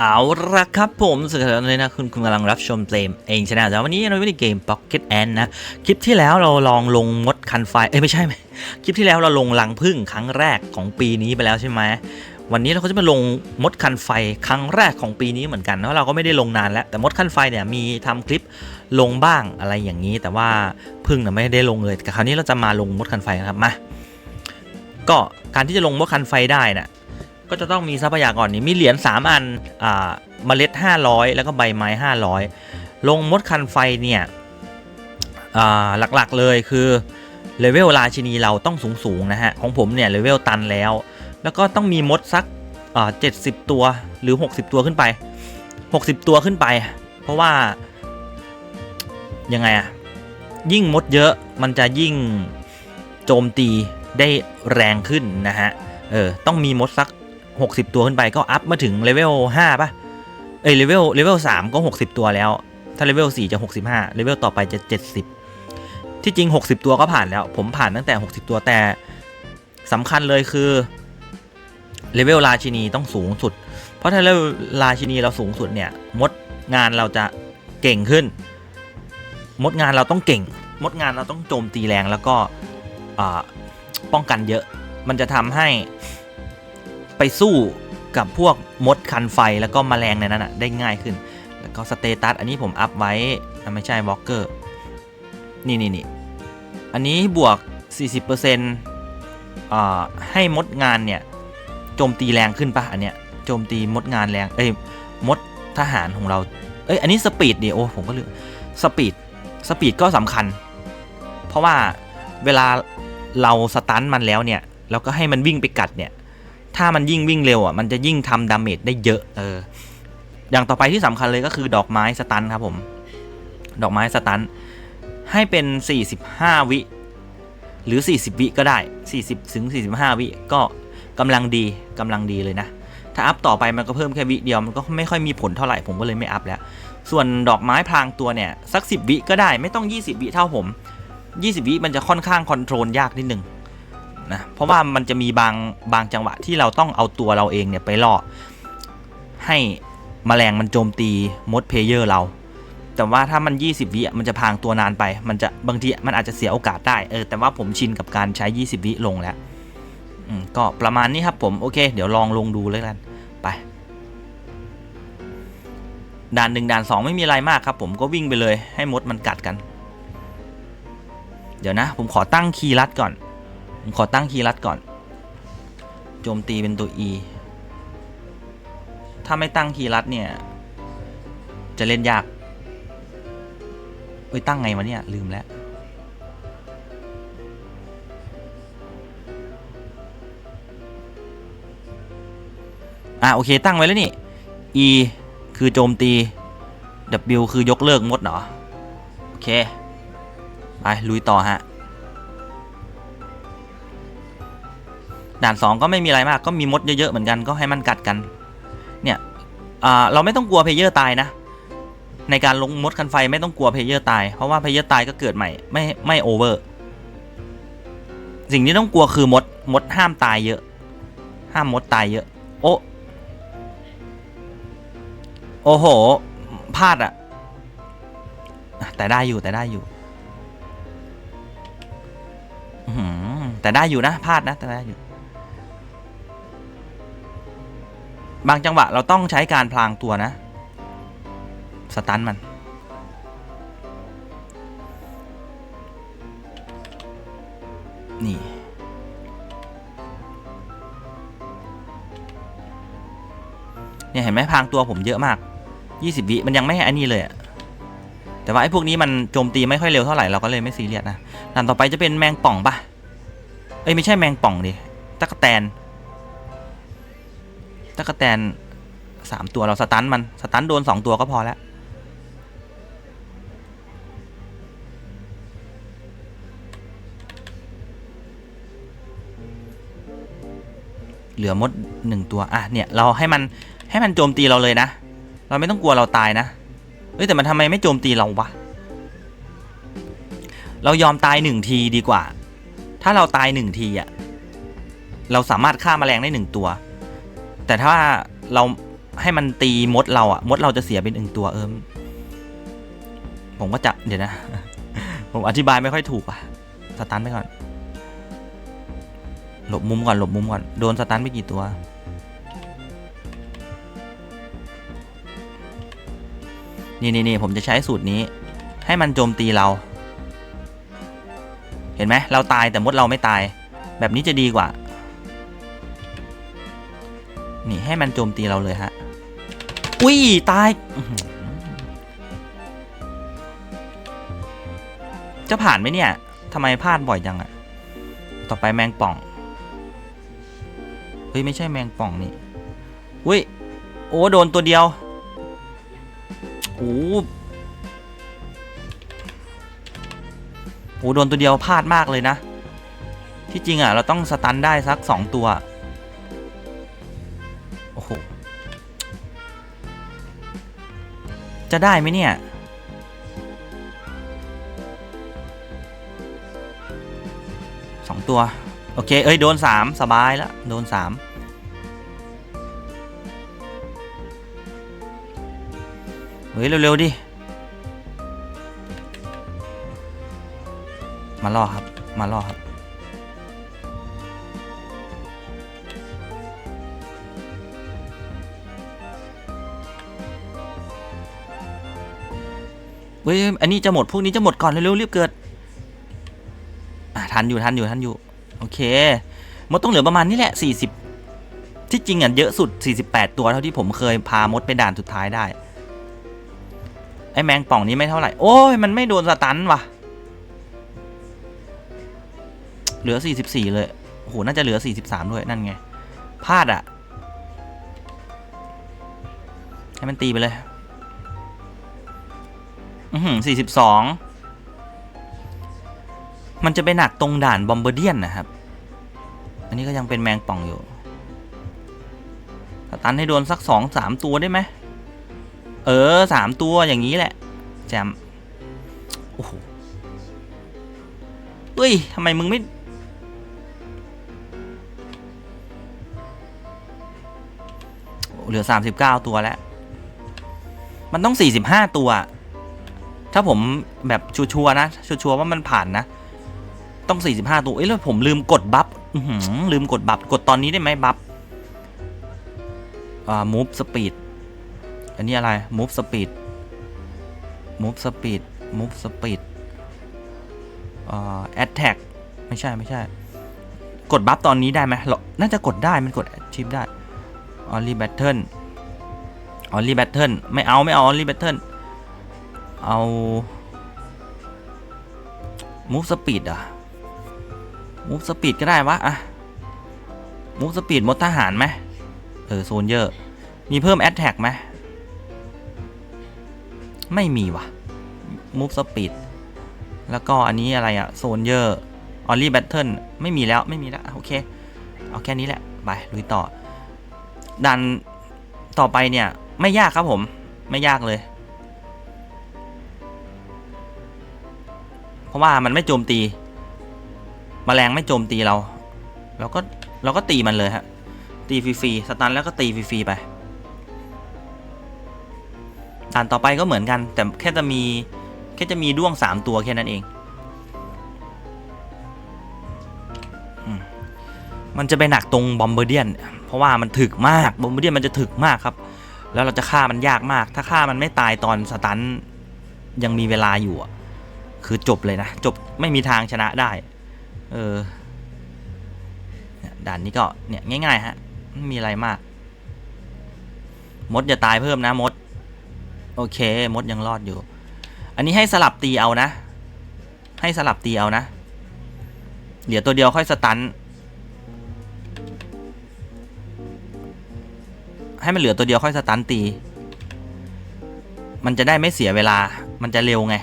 เอาละครับผมสุดท้ายเลยนะคุณคุณกำลังรับชมเกมเองชนะแต่วันนี้เราไม่ได้เกม Pocket Ant นะ คลิปที่แล้วเราลองลงมดคันไฟ เอ้ยไม่ใช่ไหมคลิปที่แล้วเราลงลังพึ่งครั้งแรกของปีนี้ไปแล้วใช่ไหมวันนี้เราก็จะมาลงมดคันไฟครั้งแรกของปีนี้เหมือนกันเพราะเราก็ไม่ได้ลงนานแล้ว แต่มดคันไฟเนี่ยมีทำคลิปลงบ้างอะไรอย่างนี้ แต่ว่าพึ่งเนี่ยไม่ได้ลงเลยแต่คราวนี้เราจะมาลงมดคันไฟนะครับมาก็การที่จะลงมดคันไฟได้น่ะ ก็จะต้องมีทรัพยากรนี่มีเหรียญ3อันอ่าเมล็ด 500 แล้วก็ใบไม้ 500 ลงมดคันไฟเนี่ยอ่าหลักๆเลยคือเลเวลราชินีเราต้องสูงๆนะฮะ ของผมเนี่ยเลเวลตันแล้ว แล้วก็ต้องมีมดสักอ่า70ตัวหรือ 60 ตัวขึ้นไป 60 ตัวขึ้นไป เพราะว่า ยังไงอะยิ่งมดเยอะมันจะยิ่งโจมตีได้แรงขึ้นนะฮะ เออ ต้องมีมดสัก 60 ตัวขึ้นไปก็อัพมาถึงเลเวล5ป่ะ เอ้ยเลเวลเลเวล3ก็ 60 ตัวแล้ว ถ้าเลเวล4จะ 65เลเวลต่อไปจะ 70 ที่จริง 60 ตัวก็ผ่านแล้ว ผมผ่านตั้งแต่ 60 ตัวแต่สำคัญเลยคือเลเวลราชินีต้องสูงสุด เพราะถ้าเลเวลราชินีเราสูงสุดเนี่ย มดงานเราจะเก่งขึ้น มดงานเราต้องเก่ง มดงานเราต้องโจมตีแรงแล้วก็ป้องกันเยอะ มันจะทำให้ ไปสู้กับพวกมดคันไฟแล้วก็มแมลงในนั้นอะได้ง่ายขึ้น แล้วก็สเตตัสอันนี้ผมอัพไว้ไม่ใช่วอลเกอร์นี่นี่นี่อันนี้บวก 40%อให้มดงานเนี่ยโจมตีแรงขึ้นปะอันเนี้ยโจมตีมดงานแรงเอ้ยมดทหารของเราเอ้ยอันนี้สปีดดิโอ้ผมก็ลืมสปีดสปีดก็สำคัญ เพราะว่าเวลาเราสตันมันแล้วเนี่ยเราก็ให้มันวิ่งไปกัดเนี่ย ถ้ามันยิ่งวิ่งเร็วอะมันจะยิ่งทำดาเมจได้เยอะเอออย่างต่อไปที่สำคัญเลยก็คือดอกไม้สตันครับผม ดอกไม้สตันให้เป็น 45 วิ หรือ 40 วิก็ได้ 40ถึง45 วิก็กำลังดีกำลังดีเลยนะ ถ้าอัพต่อไปมันก็เพิ่มแค่วิเดียวมันก็ไม่ค่อยมีผลเท่าไหร่ผมก็เลยไม่อัพแล้ว ส่วนดอกไม้พรางตัวเนี่ย สัก 10 วิก็ได้ไม่ต้อง 20 วิเท่าผม 20 วิมันจะค่อนข้างคอนโทรลยากนิดนึง นะเพราะว่ามันจะมีบางบางจังหวะที่เราต้องเอาตัวเราเองเนี่ยไปล่อให้มแมลงมันโจมตีมดเพลเยอร์เรา แต่ว่าถ้ามัน 20 วิมันจะพางตัวนานไป มันจะบางทีมันอาจจะเสียโอกาสได้เออแต่ว่าผมชินกับการใช้ 20 วิลงแล้วก็ประมาณนี้ครับผมโอเค เดี๋ยวลองลงดูเลยกันไปด่านหนึ่งด่านสองไม่มีอะไรมากครับ ผมก็วิ่งไปเลยให้มดมันกัดกัน เดี๋ยวนะ ผมขอตั้งคีย์ลัดก่อน ผมขอตั้งคีย์ลัดก่อน โจมตีเป็นตัว E ถ้าไม่ตั้งคีย์ลัดเนี่ย จะเล่นยากเอ้ยตั้งไงวะเนี่ย ลืมแล้วอะโอเคตั้งไว้แล้วนี่ E คือโจมตี W คือยกเลิกมดเหรอ โอเค ไป ลุยต่อฮะ ด่าน 2 ก็ไม่มีอะไรมากก็มีมดเยอะๆเหมือนกันก็ให้มันกัดกัน เนี่ยเราไม่ต้องกลัวเพลเยอร์ตายนะ ในการลงมดคันไฟไม่ต้องกลัวเพลเยอร์ตาย เพราะว่าเพลเยอร์ตายก็เกิดใหม่ไม่ไม่โอเวอร์สิ่งที่ต้องกลัวคือมดมดห้ามตายเยอะ ห้ามมดตายเยอะ โอ้โอ้โหพลาดอะแต่ได้อยู่แต่ได้อยู่แต่ได้อยู่นะพลาดนะแต่ได้อยู่ บางจังหวะเราต้องใช้การพลางตัวนะ สตันมัน นี่ เนี่ยเห็นไหมพลางตัวผมเยอะมาก 20 วิมันยังไม่อันนี้เลยอะแต่ว่าไอ้พวกนี้มันโจมตีไม่ค่อยเร็วเท่าไหร่เราก็เลยไม่ซีเรียสนะด่านต่อไปจะเป็นแมงป่องปะเอ้ยไม่ใช่แมงป่องดิตะกแตน ตะกแตนสามตัวเราสตันมัน สตันโดนสองตัวก็พอแล้วเหลือมดหนึ่งตัว อะ เนี่ย เราให้มันให้มันโจมตีเราเลยนะ เราไม่ต้องกลัวเราตายนะ เฮ้ย แต่มันทำไมไม่โจมตีเราวะ เรายอมตายหนึ่งทีดีกว่า ถ้าเราตายหนึ่งทีอะเราสามารถฆ่ามาแมลงได้หนึ่งตัว แต่ถ้าเราให้มันตีมดเราอะมดเราจะเสียเป็นหนึ่งตัวเอิมผมก็จะเดี๋ยวนะ ผมอธิบายไม่ค่อยถูกอะสตันไปก่อน หลบมุมก่อนหลบมุมก่อน โดนสตันไปกี่ตัว นี่นี่นี่ผมจะใช้สูตรนี้ ให้มันโจมตีเรา เห็นไหมเราตายแต่มดเราไม่ตาย แบบนี้จะดีกว่า นี่ให้มันโจมตีเราเลยฮะ อุ้ย ตาย จะผ่านไหมเนี่ยทำไมพลาดบ่อยจังอะต่อไปแมงป่อง เฮ้ย ไม่ใช่แมงป่องนี่ อุ้ย โอ้ โดนตัวเดียว โอ้โหโดนตัวเดียวพลาดมากเลยนะ ที่จริงอะ เราต้องสตันได้สักสองตัว จะได้ไหมเนี่ย สองตัว โอเค เอ้ย โดนสามสบายแล้ว โดนสามเฮ้ย เร็ว ๆ ดิ มาล่อครับ มาล่อครับ เฮ้ยอันนี้จะหมดพวกนี้จะหมดก่อนเร็วๆรีบเกิดอะทันอยู่ทันอยู่ทันอยู่โอเคมดต้องเหลือประมาณนี้แหละ 40 ที่จริงอะเยอะสุด 48 ตัวเท่าที่ผมเคยพามดไปด่านสุดท้ายได้ ไอ้แมงป่องนี้ไม่เท่าไหร่ โอ้ยมันไม่โดนสตันว่ะ เหลือ 44 เลยโอ้โหน่าจะเหลือ 43 ด้วยนั่นไงพลาดอะ ให้มันตีไปเลย อือหือ42มันจะไปหนักตรงด่านบอมเบอร์เดียนนะครับ อันนี้ก็ยังเป็นแมงป่องอยู่ตันให้โดนสักสองสามตัวได้ไหม เออสามตัวอย่างนี้แหละ แจม โอ้โหเฮ้ยทำไมมึงไม่ เหลือ39ตัวแล้ว มันต้อง45ตัว ถ้าผมแบบชัวร์ๆนะชัวร์ๆว่ามันผ่านนะ ต้อง 45 ตัวเอ้ยแล้วผมลืมกดบัฟลืมกดบัฟกดตอนนี้ได้ไหมบัฟอ่า move speed อันนี้อะไร move speed move speed move speed อ่า attack ไม่ใช่ไม่ใช่ กดบัฟตอนนี้ได้ไหมน่าจะกดได้มันกด achieve ได้ only battle only battle ไม่เอาไม่เอา only battle เเอา move speed อะ move speed ก็ได้วะ อะ move speed มดทหารไหมเออโซนเยอะ มีเพิ่ม attack ไหมไม่มีว่ะ move speed แล้วก็อันนี้อะไรอะโซนเยอร์ only battle ไม่มีแล้วไม่มีแล้ว โอเค เอาแค่นี้แหละ ไปลุยต่อดันต่อไปเนี่ย ไม่ยากครับผม ไม่ยากเลย ราะว่ามันไม่โจมตีมแมลงไม่โจมตีเรา เราก็เราก็ตีมันเลยฮะ ตีฟรีๆสตันแล้วก็ตีฟรีๆไปด่านต่อไปก็เหมือนกัน แต่แค่จะมีแค่จะมีด้วง 3 ตัวแค่นั้นเองมมันจะไปหนักตรงบอมเบอร์เดียน เพราะว่ามันถึกมาก บอมเบอร์เดียนมันจะถึกมากครับ แล้วเราจะฆ่ามันยากมาก ถ้าฆ่ามันไม่ตายตอนสตันยังมีเวลาอยู่อะ คือจบเลยนะ จบไม่มีทางชนะได้ เออด่านนี้ก็เนี่ยง่ายๆฮะไม่มีอะไรมาก มดอย่าตายเพิ่มนะมด โอเค มดยังรอดอยู่ อันนี้ให้สลับตีเอานะ ให้สลับตีเอานะเดี๋ยวตัวเดียวค่อยสตัน ให้มันเหลือตัวเดียวค่อยสตันตี มันจะได้ไม่เสียเวลา มันจะเร็วไง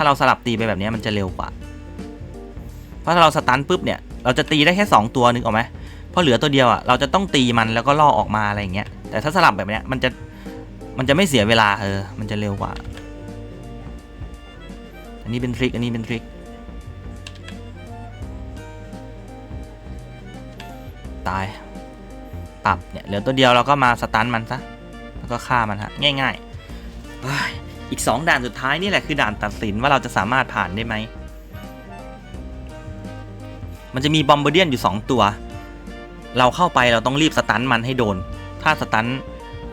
ถ้าเราสลับตีไปแบบนี้มันจะเร็วกว่า เพราะถ้าเราสตันปุ๊บเนี่ย เราจะตีได้แค่ 2 ตัวนึกออกไหมเพราะเหลือตัวเดียวอะ เราจะต้องตีมันแล้วก็ล่อออกมาอะไรอย่างเงี้ย แต่ถ้าสลับแบบเนี้ยมันจะมันจะไม่เสียเวลาเออ มันจะเร็วกว่า อันนี้เป็นทริค อันนี้เป็นทริค ตายตปรับเนี่ย เหลือตัวเดียวเราก็มาสตันมันซะ แล้วก็ฆ่ามันฮะ ง่ายๆเฮ้ย อีก 2 ด่านสุดท้ายนี่แหละคือด่านตัดสินว่าเราจะสามารถผ่านได้ไหม มันจะมีบอมเบอร์เดียนอยู่ 2 ตัว เราเข้าไปเราต้องรีบสตันมันให้โดน ถ้าสตัน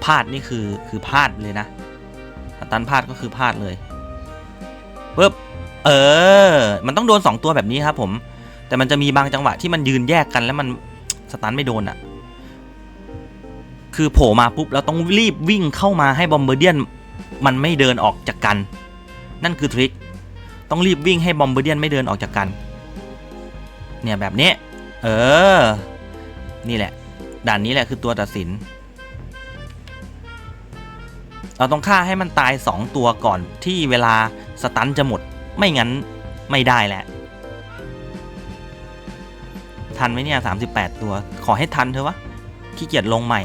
พลาดนี่คือคือพลาดเลยนะ สตันพลาดก็คือพลาดเลยปึ๊บ เออ มันต้องโดน 2 ตัวแบบนี้ครับผม แต่มันจะมีบางจังหวะที่มันยืนแยกกันแล้วมันสตันไม่โดนอะ่ะ คือโผล่มาปุ๊บเราต้องรีบวิ่งเข้ามาให้บอมเบอร์เดียน มันไม่เดินออกจากกัน นั่นคือทริคต้องรีบวิ่งให้บอมเบอร์เดียนไม่เดินออกจากกัน เนี่ยแบบนี้ เออ นี่แหละ ด่านนี้แหละคือตัวตัดสิน เราต้องฆ่าให้มันตาย 2 ตัวก่อนที่เวลาสตันจะหมด ไม่งั้นไม่ได้แหละ ทันไหมเนี่ย 38 ตัว ขอให้ทันเถอะวะ ขี้เกียจลงใหม่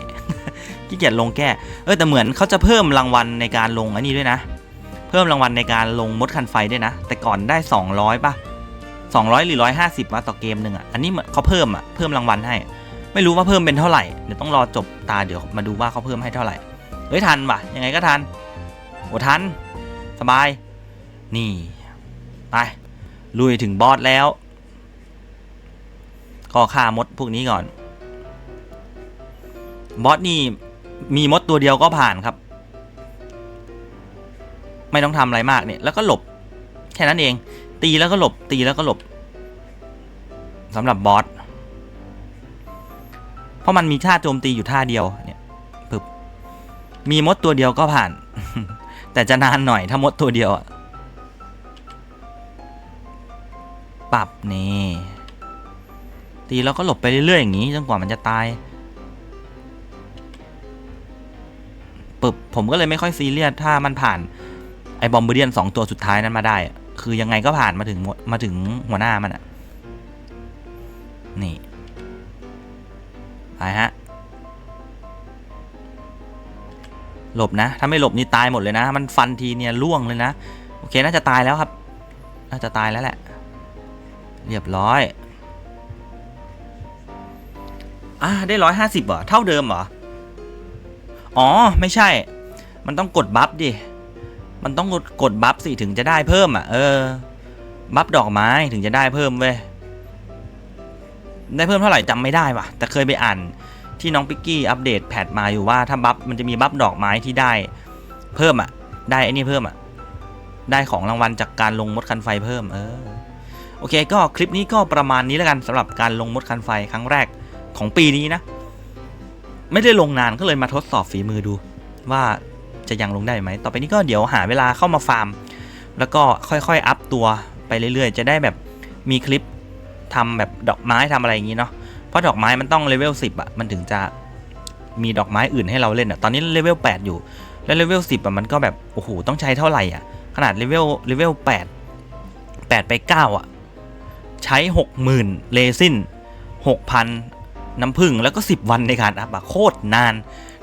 ขี้เกียจลงแก้เออแต่เหมือนเขาจะเพิ่มรางวัลในการลงอันนี้ด้วยนะ เพิ่มรางวัลในการลงมดคันไฟด้วยนะ แต่ก่อนได้ 200ป่ะ200 หรือ 150วะต่อเกมหนึ่งอะอันนี้เขาเพิ่มอะเพิ่มรางวัลให้ ไม่รู้ว่าเพิ่มเป็นเท่าไหร่เดี๋ยวต้องรอจบตาเดี๋ยวมาดูว่าเขาเพิ่มให้เท่าไหร่เฮ้ยทันว่ะยังไงก็ทันโอ้ทันสบาย นี่ไปลุยถึงบอสแล้ว ก็ฆ่ามดพวกนี้ก่อน บอสนี่ มีมดตัวเดียวก็ผ่านครับ ไม่ต้องทำอะไรมากเนี่ย แล้วก็หลบ แค่นั้นเอง ตีแล้วก็หลบ ตีแล้วก็หลบสำหรับบอสเพราะมันมีท่าโจมตีอยู่ท่าเดียวเนี่ยปึ๊บมีมดตัวเดียวก็ผ่าน แต่จะนานหน่อยถ้ามดตัวเดียวอะปรับนี่ตีแล้วก็หลบไปเรื่อยๆอย่างนี้จนกว่ามันจะตาย บผมก็เลยไม่ค่อยซีเรียสถ้ามันผ่านไอ้บอมเบร์เดียนสองตัวสุดท้ายนั้นมาได้ คือยังไงก็ผ่านมาถึงมดมาถึงหัวหน้ามันอะนี่ไปฮะหลบนะ ถ้าไม่หลบนี่ตายหมดเลยนะ มันฟันทีเนี่ยล่วงเลยนะ โอเคน่าจะตายแล้วครับ น่าจะตายแล้วแหละ เรียบร้อย อ่าได้ร้อยห้าสิบเหรอ เท่าเดิมเหรอ อ๋อไม่ใช่ มันต้องกดบัฟดิ มันต้องกดกดบัฟสิถึงจะได้เพิ่มอะ เออ บัฟดอกไม้ถึงจะได้เพิ่มเว้ย ได้เพิ่มเท่าไหร่จำไม่ได้ว่ะ แต่เคยไปอ่านที่น้องปิกกี้อัปเดตแพทมาอยู่ว่าถ้าบัฟมันจะมีบัฟดอกไม้ที่ได้เพิ่มอะ ได้ไอ้นี่เพิ่มอะ ได้ของรางวัลจากการลงมดคันไฟเพิ่ม เออ โอเค ก็คลิปนี้ก็ประมาณนี้แล้วกันสำหรับการลงมดคันไฟครั้งแรกของปีนี้นะ ไม่ได้ลงนานก็เลยมาทดสอบฝีมือดู ว่าจะยังลงได้ไหม ต่อไปนี้ก็เดี๋ยวหาเวลาเข้ามาฟาร์ม แล้วก็ค่อยๆ อัพตัวไปเรื่อยๆ จะได้แบบมีคลิปทำแบบดอกไม้ทำอะไรอย่างนี้เนาะ เพราะดอกไม้มันต้องเลเวล10อะ มันถึงจะมีดอกไม้อื่นให้เราเล่นอะ ตอนนี้เลเวล8อยู่ แล้วเลเวล10อะมันก็แบบโอ้โหต้องใช้เท่าไหร่อะ ขนาดเลเวลเลเวล8 8ไป9อะ ใช้60,000เลซิน6,000น้ น้ำผึ้งแล้วก็ 10 วันในการอัพอะโคตรนาน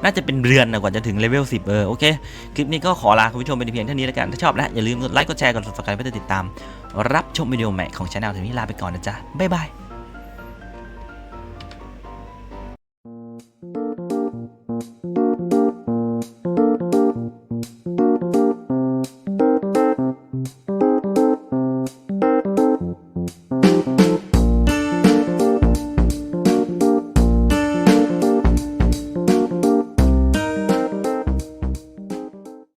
น่าจะเป็นเดือนนะกว่าจะถึงเลเวล10 เออ โอเค คลิปนี้ก็ขอลาคุณผู้ชมเป็นเพียงเท่านี้แล้วกัน ถ้าชอบนะอย่าลืมกดไลค์กดแชร์กด subscribe เพื่อติดตาม รับชมวิดีโอใหม่ของช anel ถึงนี้ลาไปก่อนนะจ๊ะบ๊ายบาย